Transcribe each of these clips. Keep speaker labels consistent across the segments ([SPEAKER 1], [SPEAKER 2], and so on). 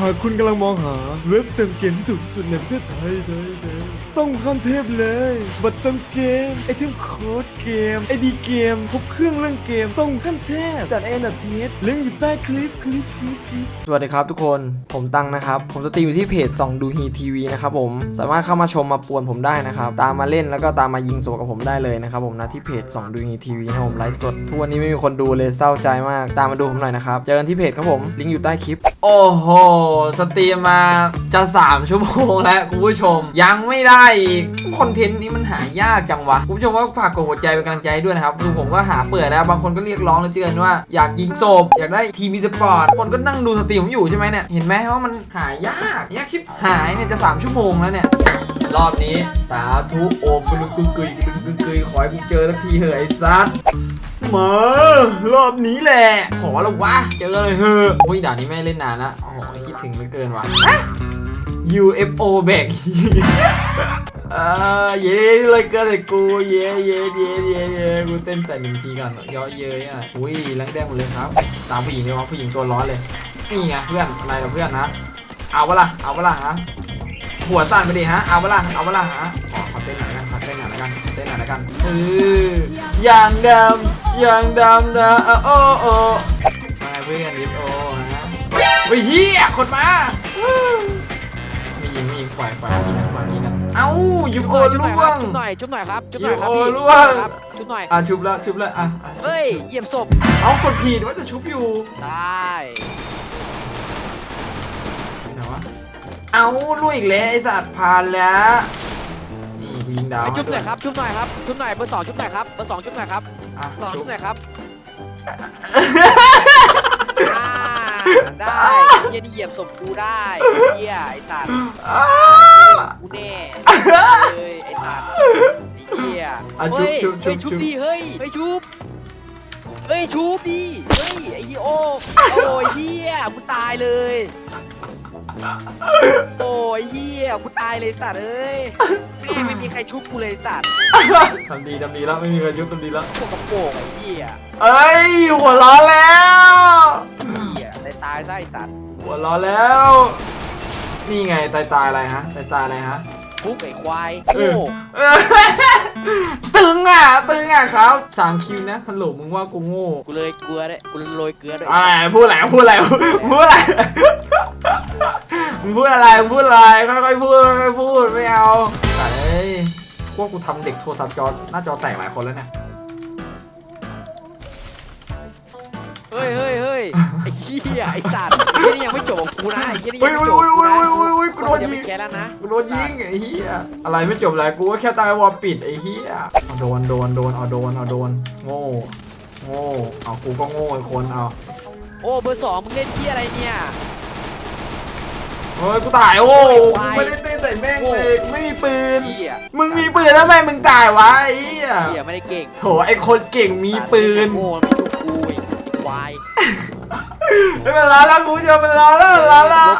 [SPEAKER 1] หากคุณกำลังมองหาเว็บเติมเกมที่ถูกสุดในประเทศไทยไทยไทยต้องข้ามเทพเลย บัตรเติมเกม ไอเทมโค้ดเกม ไอดีเกม ครบเครื่องเรื่องเกม ต้องขั้นเทพดัดเอ็นดัดเทสลิงก์อยู่ใต้คลิปคลิปคลิปคลิป
[SPEAKER 2] สวัสดีครับทุกคน ผมตังนะครับ ผมสตรีมอยู่ที่เพจส่องดูฮีทีวีนะครับผม สามารถเข้ามาชมมาป่วนผมได้นะครับ ตามมาเล่นแล้วก็ตามมายิงสวนกับผมได้เลยนะครับผมนะที่เพจส่องดูฮีทีวีนะผมไลฟ์สดทุกวันนี้ไม่มีคนดูเลยเศร้าใจมาก ตามมาดูผมหน่อยนะครับ เจอกันที่เพจครับผม ลิงก์อยู่ใต้คลิป โอ้โหสตรีมมาจะ 3 ชั่วโมงแล้วคุณผู้ชม ยังไม่ได้อีกคอนเทนต์นี้มันหายากจังวะ คุณผู้ชมก็ฝากกดหัวใจเป็นกำลังใจให้ด้วยนะครับคือผมก็หาเปิดแล้วบางคนก็เรียกร้องเลยเตือนว่าอยากยิงศพอยากได้ทีวีสปอร์ตคนก็นั่งดูสตรีมผมอยู่ใช่ไหมเนี่ยเห็นไหมว่ามันหายากยากชิบหายเนี่ยจะ 3 ชั่วโมงแล้วเนี่ย รอบนี้ สาธุโอมกลุกกุยกุยกุยกุยกุยขอให้กูเจอสักทีเถอะไอ้ซัดมารอบนี้แหละ ขอแล้ววะ เจอเลยเฮ้อะโอ้ยด่านนี้ไม่เล่นนานละโอ้โหคิดถึงเหลือเกินวะฮะ UFO แบกเออเย้เลยเกินเลยกูเย้เย้เย้เย้เย้กูเต้นใส่หนึ่งทีก่อนย่อเย้ยอะอุ้ยแรงแดงหมดเลยครับ ตามผู้หญิงเลยวะผู้หญิงตัวร้อนเลย นี่ไงเพื่อนอะไรกับเพื่อนนะ เอาเวล่ะเอาเวล่ะฮะ หัวสั่นไปดิฮะ เอาเวะล่ะเอาเวะล่ะฮะขอขอเต้นหน่อยละกันขอเต้นหน่อยละกันขอเต้นหน่อยละกันเอออย่างดำอย่างดำนะโอ้โอ้โอ้มาเพื่อนยิปโอฮะเฮ้ยเฮียคนมามียิงมียิงปล่อยปล่อยยิงกันปล่อยยิงกันเอ้ายิปโอล่วง
[SPEAKER 3] ชุบหน่อยชุบหน่อยครับชุบหน่อยครับ
[SPEAKER 2] โอ้
[SPEAKER 3] พี่
[SPEAKER 2] ล่วง
[SPEAKER 3] ครับชุบหน่อย
[SPEAKER 2] อะชุบละชุบละอะอะ
[SPEAKER 3] เฮ้ยเหยียบศพ
[SPEAKER 2] เอากดผิดว่าจะชุบอยู่
[SPEAKER 3] ได้
[SPEAKER 2] เอาล่วงอีกแล้วไอ้สัตว์ผ่านแล้ว นี่กูยิงดาว
[SPEAKER 3] ไปชุบหน่อย
[SPEAKER 2] ให้
[SPEAKER 3] ครับชุบหน่อยครับชุบหน่อยเบอร์สองชุบหน่อยครับเบอร์สองชุบหน่อยครับ
[SPEAKER 2] อะ
[SPEAKER 3] สอง
[SPEAKER 2] ชุ
[SPEAKER 3] ชุ
[SPEAKER 2] บบ
[SPEAKER 3] หน่อยครับอ่าได้เฮียนี่เหยียบศพกูได้เฮียไอ้สัตว์
[SPEAKER 2] อ้า
[SPEAKER 3] กูแน่เลยไอ้สัตว์ไอ้เฮีย
[SPEAKER 2] อะชุบ
[SPEAKER 3] เฮ้ย
[SPEAKER 2] ชุบชุ
[SPEAKER 3] เฮ้
[SPEAKER 2] บ
[SPEAKER 3] ยชุบ
[SPEAKER 2] ชุบ
[SPEAKER 3] ดีเฮ้ยเฮ้ยชุบเฮ้ยชุบดีเฮ้ยไอ้เฮียโอ้โอ้ยเฮียกูตายเลย โอ้ยเฮียกูตายเลยสัตว์เอ้ยแม่งไม่มีใครชุบกูเลยสัตว์
[SPEAKER 2] ทำดีทำดีแล้วไม่มีใครชุบทำดีแล้ว
[SPEAKER 3] พวกกระโปรงไอ้เฮีย
[SPEAKER 2] เอ้ยหัวเร้อนแล้ว
[SPEAKER 3] เฮียได้ตายซะไอ้สัตว์
[SPEAKER 2] หัวเร้อนแล้ว นี่ไงตายตายอะไรฮะตายตายอะไรฮะ
[SPEAKER 3] ฟุกไอ้ควาย
[SPEAKER 2] เอ
[SPEAKER 3] โง่
[SPEAKER 2] อเออ ตึงอะตึงอะครับสามคิวนะฮัลโหลมึงว่ากูโง่
[SPEAKER 3] กูเลยเกลือด้วยกูโรยเกลือด้วย
[SPEAKER 2] อะไรพูดอะไรพูดอะไรพูดอะไรมึงพูดอะไรมึงพูดอะไรค่อยๆพูดค่อยๆพูดไม่เอาแต่เอ้ยพวกกูทำเด็กโทรศัพท์จอหน้าจอแตกหลายคนแล้วเนี่ย
[SPEAKER 3] เฮ้ยเฮ้ยเฮ้ยไอ้เฮียไอ้สัตว์ไอ้เฮียนี่ยังไม่จบกับกูนะไอ้เฮียนี่
[SPEAKER 2] อุ้
[SPEAKER 3] ยั
[SPEAKER 2] ย
[SPEAKER 3] งไม่
[SPEAKER 2] อุ้ย
[SPEAKER 3] จบ
[SPEAKER 2] อุ้
[SPEAKER 3] กับ
[SPEAKER 2] ย
[SPEAKER 3] กู
[SPEAKER 2] อุ้ย
[SPEAKER 3] นะ
[SPEAKER 2] อุ้ยอุ้ยกูโดน
[SPEAKER 3] จะ
[SPEAKER 2] ยิ
[SPEAKER 3] ไป
[SPEAKER 2] ง
[SPEAKER 3] แค่แล้วนะ
[SPEAKER 2] กูโดนยิงไอ้เหี้ยอะไรไม่จบเลยกูก็แค่ตั้งไอ้วอลปิดไอ้เหี้ยเอาโดนโดนโดนเอาโดนเอาโดนโง่โง่เอากูก็โง่ไอ้คนเอา
[SPEAKER 3] โอ้เบอร์สองมึงเล่นเฮียอะไรเนี่ย
[SPEAKER 2] เฮ้ยกูตายโอ้
[SPEAKER 3] โอ้ย
[SPEAKER 2] กู
[SPEAKER 3] ควาย
[SPEAKER 2] ไม่ได้เต้นใส่แม่งเลยกูไม่มีปืน
[SPEAKER 3] เฮีย
[SPEAKER 2] มึงมีปืนแล้วทำไมมึงจ่ายวะไอ้เหี้ย
[SPEAKER 3] เฮียไม่ได้เก่ง
[SPEAKER 2] โถไอ้คนเก่งมีปืน
[SPEAKER 3] โง่ไม่ชุบกูไอ้ควาย
[SPEAKER 2] ไม่เป็นไรแล้วกูจะเป็นไรแล้วเป็นไรแล้ว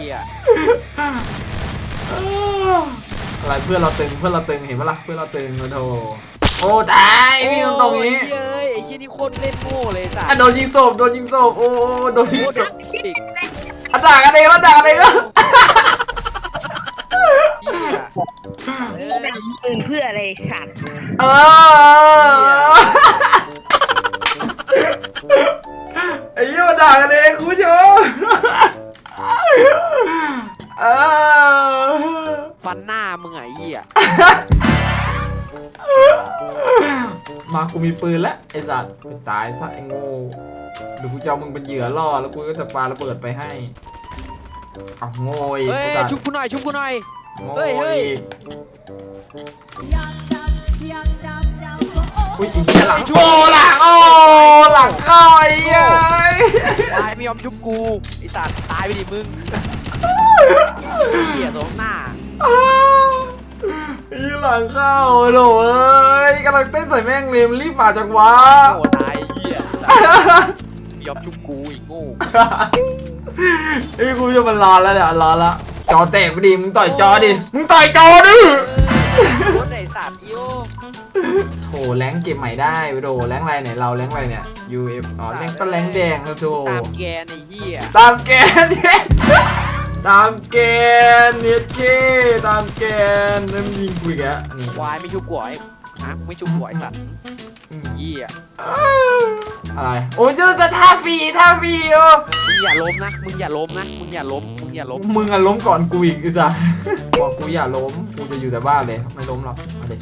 [SPEAKER 3] เฮีย
[SPEAKER 2] อะไรเพื่อนเราตึงเพื่อนเราตึงเห็นปะล่ะเพื่อนเราตึงโอ้โถโอ้ตายพี่ตรงนี้
[SPEAKER 3] โอ้ยเฮ้ยไอ้เฮียนี่โคตรเล่นโง่เลยสัต
[SPEAKER 2] อะ
[SPEAKER 3] ว์
[SPEAKER 2] โดนยิงศพโดนยิงศพโอ้โอ้โดนยิง
[SPEAKER 3] โอ้
[SPEAKER 2] ศ
[SPEAKER 3] ดั
[SPEAKER 2] พ
[SPEAKER 3] กอีก
[SPEAKER 2] อะด่ากันเองแล้วด่ากันเองแล้ว
[SPEAKER 3] เฮียเออ
[SPEAKER 4] ปืนเพื่ออะไรสัตว์
[SPEAKER 2] เออ ด่ากันเองคุณผู้ชมเออ
[SPEAKER 3] ฟันหน้ามึงไงเฮีย
[SPEAKER 2] มากูมีปืนแล้วไอ้สัตว์ไปตายซะไอ้โง่เดี๋ยวกูจะเอามึงเป็นเหยื่อล่อแล้วกูก็จะปาระเบิดไปให้เอาโง่อีก
[SPEAKER 3] เฮ้ย
[SPEAKER 2] ไอ้สัตว์
[SPEAKER 3] ชุบกูหน่อยชุบกูหน่อย
[SPEAKER 2] โง่
[SPEAKER 3] เฮ้ยเฮ้ย
[SPEAKER 2] อีกอุ้ยไอ้เหี้ยหลังโอ้หลังโอ้หลังเข้าไอ้เหี้ย
[SPEAKER 3] ตา ยไม่ยอมชุบกูไอ้สัตว์ตายไปดิมึงเฮียตรงหน้า
[SPEAKER 2] ไอ้หลังเข้าไอ้โหเอ้ยกำลังเต้นใส่แม่งเลยมันรีบมาจังวะ
[SPEAKER 3] โง่ตายเฮียไม่ยอมชุบกูอีกโง่
[SPEAKER 2] ไอ้ยกูจะมันรอแล้วเนี่ยรอแล้วจอแตกไปดิมึงต่อยจอดิมึงต่อยจอดิ
[SPEAKER 3] โคตรไอ้สัตว์อี โอ
[SPEAKER 2] โถโถแรงเก็บใหม่ได้โดแรงอะไรเนี่ยเราแรงอะไรเนี่ย UF อ๋อแรงก็แรงแดงแล้วโถ
[SPEAKER 3] ตามแกนไอ้เหี้ย
[SPEAKER 2] ตามแกนเนี่ยตามแกนเน็ตเคตามแกนนั่นยิงกูอีกแล้วนี่
[SPEAKER 3] ควายไม่ชุบกวอยฮะมึงไม่ชุบกวอยสัตว์
[SPEAKER 2] อืม
[SPEAKER 3] เหี้ย
[SPEAKER 2] อะไรโอ้ยเจอแต่ท่าฟรีท่าฟรีโอ้
[SPEAKER 3] มึงอย่าล้มนะมึงอย่าล้มนะมึงอย่าล้มมึงอย่าล้ม
[SPEAKER 2] มึงอะล้มก่อนกูอีกไอ้สัสบอกกูอย่าล้มกูจะอยู่แต่บ้านเลย ไม่ล้มหรอกมาเด็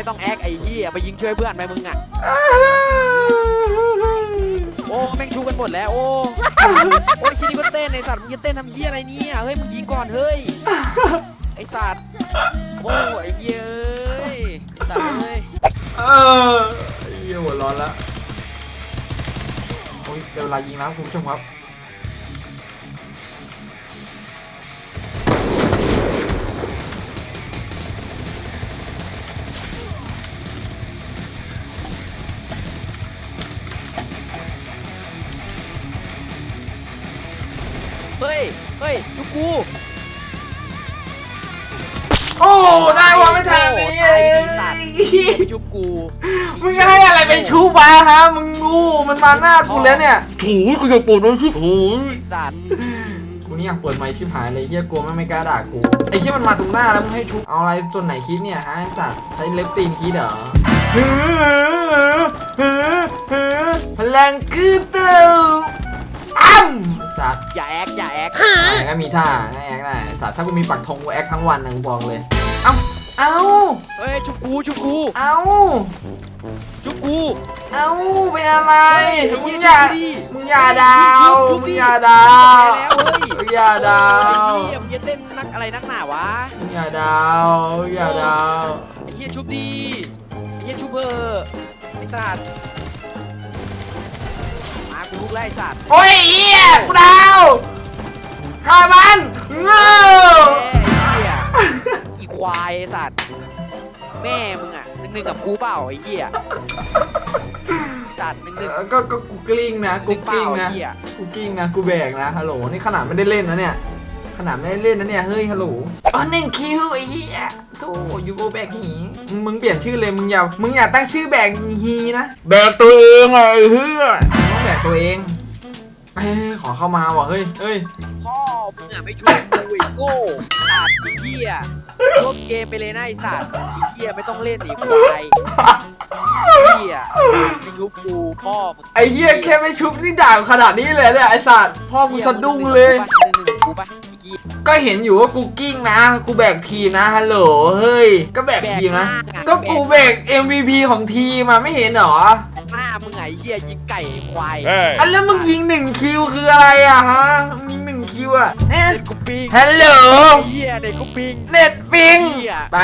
[SPEAKER 3] ไม่ต้องแอคไอ้เหี้ยไปยิงช่วยเพื่อนไปมึงอะ โอ้แม่งชูกันหมดแล้วโอ้โอ้ยคิดนี่ก็เต้นไอ้สัตว์มึงจะเต้นทำเหี้ยอะไรเนี่ยเฮ้ยมึงยิงก่อนเฮ้ยไอ้สัตว์โอ้ยไอ้เหี้ยเอ้ยสัตว์เอ้ย
[SPEAKER 2] เออไอ้เหี้ยหัวร้อนละโอ้ยเดี๋ยวเวลายิงแล้วคุณผู้ชมครับ
[SPEAKER 3] กกู
[SPEAKER 2] โอ้ได้วะไม่ทันนี่
[SPEAKER 3] โอ้ตายไปดิสัตว์ไปชุบกู
[SPEAKER 2] มึงจะให้อะไรไปชูบาฮะมึงงูมันมาหน้ากูแล้วเนี่ยถูกูจะปวดด้วยชิบหู
[SPEAKER 3] สัตว์
[SPEAKER 2] กูนี่อยากเปิดไมค์ชิบหายเลยเฮียกลัวมันไม่กล้าด่ากูไอ้เฮียมันมาตรงหน้าแล้วมึงให้ชุบเอาอะไรส่วนไหนคิดเนี่ยฮะไอ้สัตว์ใช้เล็บตีนคิดเหรอพลังคือเต้า อ้ำสัตว์
[SPEAKER 3] อย่าแอคอย่าแอค
[SPEAKER 2] ไหนก็มีท่าให้แอคได้สัตว์ถ้ากูมีปักธงกูแอคทั้งวันนะกูบอกเลย เอ้า เอ้า
[SPEAKER 3] เฮ้ยชุบกูชุบกู
[SPEAKER 2] เอ้า
[SPEAKER 3] ชุบกู
[SPEAKER 2] เอ้าเป็นอะไร
[SPEAKER 3] เฮ้ย
[SPEAKER 2] มึงอย่า
[SPEAKER 3] ดิ
[SPEAKER 2] มึงอย่าดาว
[SPEAKER 3] ชุบ
[SPEAKER 2] มึ
[SPEAKER 3] ดิ
[SPEAKER 2] งอย่าดาว
[SPEAKER 3] แล้วเฮ้ย
[SPEAKER 2] มึงอย่าดา
[SPEAKER 3] ไอ้
[SPEAKER 2] ว
[SPEAKER 3] เหี้ยมึงจะเต้นนักอะไรนักหนาวะ
[SPEAKER 2] มึงอย่าดาวมึงอย่าดาว
[SPEAKER 3] ไอ้เหี้ยชุบดีไอ้เหี้ยชุบเบอร์ไอ้สัตว์มากู ลุกไล่สัตว์
[SPEAKER 2] โอ้ยเหี้ยกูดาวฆ่ามันเงา
[SPEAKER 3] แม่ไอ้เหี้ยอีควายไอ้สัตว์แม่มึงอะหนึ่งหนึ่งกับกูเปล่าไอ้เหี้ยสัตว์หนึ่งหนึ่ง
[SPEAKER 2] เออก็ก็กูกลิ้งนะกู
[SPEAKER 3] หนึ่ง
[SPEAKER 2] ก
[SPEAKER 3] เปล่า
[SPEAKER 2] ลิ้ง
[SPEAKER 3] ไอ้
[SPEAKER 2] นะ
[SPEAKER 3] เหี้ย
[SPEAKER 2] กูกลิ้งนะกูแบกนะฮัลโหลนี่ขนาดไม่ได้เล่นนะเนี่ยขนาดไม่ได้เล่นนะเนี่ยเฮ้ยฮัลโหลอ๋อหนึ่งคิวไอ้เหี้ยโธ่ยูโกแบกหีมึงเปลี่ยนชื่อเลยมึงอย่ามึงอย่าตั้งชื่อแบกฮีนะแบกตัวเองไงเฮ้ย ต้องแบกตัวเองเอ้ยขอเข้ามาว่ะเฮ้ยเฮ้ย
[SPEAKER 3] พ่อมึงอะไม่ช่วยกูไอ้โง่สัตว์ไอ้เหี้ยลบเกมไปเลยนะไอ้สัตว์ไอ้เหี้ยไม่ต้องเล่นไอ้ควายไอ้เหี้ยไม่ยุบกูพ่อมึง
[SPEAKER 2] ไอ้เหี้ยแค่ไม่ชุบนี่ด่าขนาดนี้เลยเนี่ยไอ้สัตว์พ่อกูสะดุ้งเลย
[SPEAKER 3] หนึ่งหนึ่งกูปะไอ้เหี้ย
[SPEAKER 2] ก็เห็นอยู่ว่ากูกิ้งนะ กูแบกทีมนะฮัลโหลเฮ้ย ก็แบกทีมนะ
[SPEAKER 3] แบกมากอะ
[SPEAKER 2] ก็กูแบก MVP ของทีมมาไม่เห็นเหรอ
[SPEAKER 3] หน้า มึงไงเหี้ยยิงไก่ควาย
[SPEAKER 2] อันแล้วมึงยิงหนึ่งคิวคืออะไรอะฮะมึงยิงหนึ่งคิวอะเอ๊ะ
[SPEAKER 3] เด็กกูปิง
[SPEAKER 2] ฮัลโหล
[SPEAKER 3] ไอ้เหี้ยเด็กกูปิง
[SPEAKER 2] เน็ตปิง
[SPEAKER 3] เหี้ย
[SPEAKER 2] ไป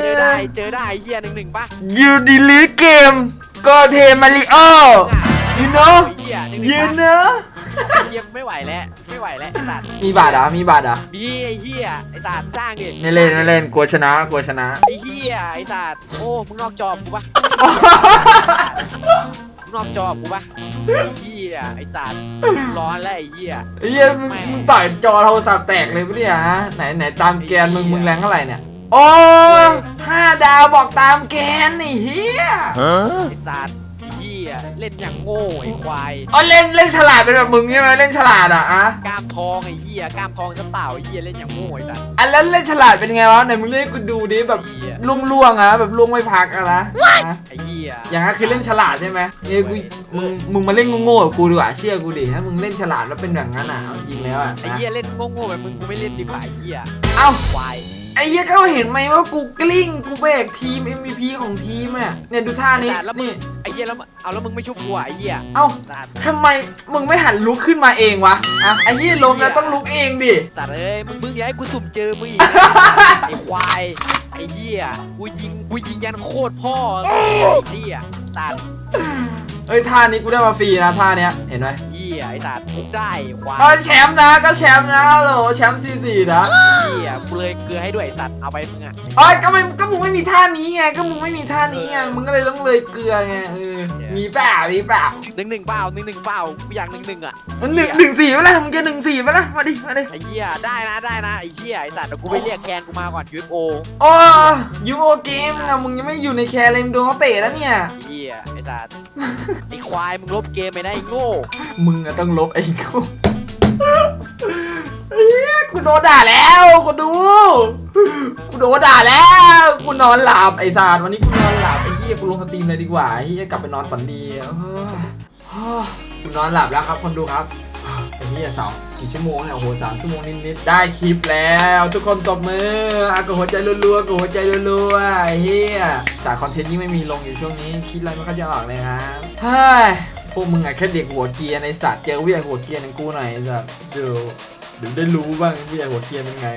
[SPEAKER 3] เจอได้เจอได้ไอ้เหี้ยหนึ่งหนึ่งปะ
[SPEAKER 2] ยูดีลีเกมก็เทมาริโอ You know
[SPEAKER 3] ไอ้เหี้ยหนึ่งห
[SPEAKER 2] ยู
[SPEAKER 3] นึ่งปะ
[SPEAKER 2] เนอะ
[SPEAKER 3] ไอ้เหี้ยไม่ไหวแล้วไม่ไหวแล้วไอ้สัตว์
[SPEAKER 2] มีบาทอะมีบาทอะ
[SPEAKER 3] ดีไอ้เหี้ยไอ้สัตว์สร้างดิ
[SPEAKER 2] ไม่เล่นไม่เล่นกลัวชนะกลัวชนะ
[SPEAKER 3] ไอ้เหี้ยไอ้สัตว์โอ้มึงนอกจอกูปะมึง นอกจอกูปะไอ้เหี้ยไอ้สัตว์ร้อนแล้วไอ้เหี้ย
[SPEAKER 2] ไอ้เหี้ยมึงมึงต่อยจอโทรศัพท์แตกเลยปะเนี่ยฮะไหนไหนตามแกนมึงมึงแรงเท่าไหร่เนี่ย โอ้ยห้าดาวบอกตามแกนไอ้เหี้ย
[SPEAKER 3] ไอ้สัตว์ไอ้เหี้ยเล่นอย่างโง่ไอ้ควาย
[SPEAKER 2] อ๋อเล่นเล่นฉลาดเป็นแบบมึงใช่ไหมเล่นฉลาดอะอะ
[SPEAKER 3] กล้ามทองไอ้เหี้ยกล้ามทองจะเปล่าไอ้เหี้ยเล่นอย่างโง่ไอ้สัตว์
[SPEAKER 2] อันแล้วเล่นฉลาดเป็นไงวะไหนมึงเล่นให้กูดูดิแบบ
[SPEAKER 3] ไอ้เหี้ย
[SPEAKER 2] ลุ่งล่วงๆอะแบบล่วงไม่พักอะนะนะ
[SPEAKER 3] ไอ้เหี้ย
[SPEAKER 2] อย่างนั้นคือเล่นฉลาดใช่ไหมเนี่ยกูมึงมึงมาเล่นโง่ๆกับกูดีกว่าเชื่อกูดิถ้ามึงเล่นฉลาดแล้วเป็นแบบนั้นอะเอาจริงแล้วอะ
[SPEAKER 3] ไอ้
[SPEAKER 2] นะ
[SPEAKER 3] เหี้ยเล่นโง่ๆแบบมึงกูไม่เล่นดีกว่าไอ้เหี้ย
[SPEAKER 2] เอ้า
[SPEAKER 3] ควาย
[SPEAKER 2] ไอ้เหี้ยก็เห็นไหมว่ากูกลิ้งกูแบกทีม MVP ของทีมอะเนี่ยดูท่านี้
[SPEAKER 3] ไอ้สัตว์แล้วมึง
[SPEAKER 2] นี่
[SPEAKER 3] ไอ้เหี้ยแล้วมึงเอาแล้วมึงไม่ชุบกูอะไอ้เหี้ย
[SPEAKER 2] เอ้า
[SPEAKER 3] สัตว์
[SPEAKER 2] ทำไมมึงไม่หันลุกขึ้นมาเองวะอะไอ้เหี้ยล้มแล้วต้องลุกเองดิ
[SPEAKER 3] สัตว์เอ้ยมึงมึงอย่าให้กูสุ่มเจอมึงอีกไอ้ควายไอ้เหี้ยกูยิงกูยิงยันโคตรพ่อไอ้เหี้ยสัตว์
[SPEAKER 2] เอ้ยท่านี้กูได้มาฟรีนะท่าเนี้ยเห็นไหม
[SPEAKER 3] เหี้ยยไอ้สัตว์มุกได้ควาย
[SPEAKER 2] ก็แชมป์นะก็แชมป์นะโหลแชมป์ซีซีนะ
[SPEAKER 3] เหี้ยกูเลยเกลือให้ด้วยไอ้สัตว์เอาไปมึงอะ
[SPEAKER 2] อ๋อก็ไม่ก็มึงไม่มีท่านี้ไงก็มึงไม่มีท่านี้ไงมึงก็เลยต้องเลยเกลือไงเออมีเปล่ามีเปล่า
[SPEAKER 3] หนึ่งหนึ่งเปล่าหนึ่งหนึ่งเปล่ากูอยากหนึ่งหนึ่งอะ
[SPEAKER 2] หนึ่งหนึ่งสี่ไปละมึงจะหนึ่งสี่ไปละมาดิมาดิ
[SPEAKER 3] ไอ้เหี้ยได้นะได้นะไอ้เหี้ยไอ้สัตว์เดี๋ยวกูไปเรียกแคนกูมาก่อน UFO
[SPEAKER 2] โอ้ยูโอเกมอะมึงยังไม่อยู่ในแคร์เลยมึงโดนเขาเตะแล้วเนี่ย
[SPEAKER 3] ไอ้เหี้ยไอ้ สัตว์ไอ้ควายมึงลบเกมไปนะไอ้โง่
[SPEAKER 2] มึงอะต้องลบไอ้กูเฮ้ยกูโดนด่าแล้วกูดู กูโดนด่าแล้วกูนอนหลับไอ้สารวันนี้กูนอนหลับไอ้เฮียกูลงสตรีมเลยดีกว่าไอ้เฮียกลับไปนอนฝันดีเออกูนอนหลับแล้วครับคนดูครับไอ้เฮียสอง กี่ชั่วโมงเนี่ยโอ้โหสามชั่วโมงนิดๆได้คลิปแล้ว ทุกคนตบมืออากดหัวใจรัวๆกดหัวใจรัวๆเฮียสายคอนเทนต์ยิ่งไม่มีลงอยู่ช่วงนี้ คิดอะไรไม่ค่อยจะออกเลยครับเฮ้ยพวกมึงอะแค่เด็กหัวเกียร์ในสัตว์เจอผู้ใหญ่หัวเกียร์อย่างกูหน่อยไอ้สัตว์เดี๋ยวเดี๋ยวได้รู้บ้างผู้ใหญ่หัวเกียร์เป็นไง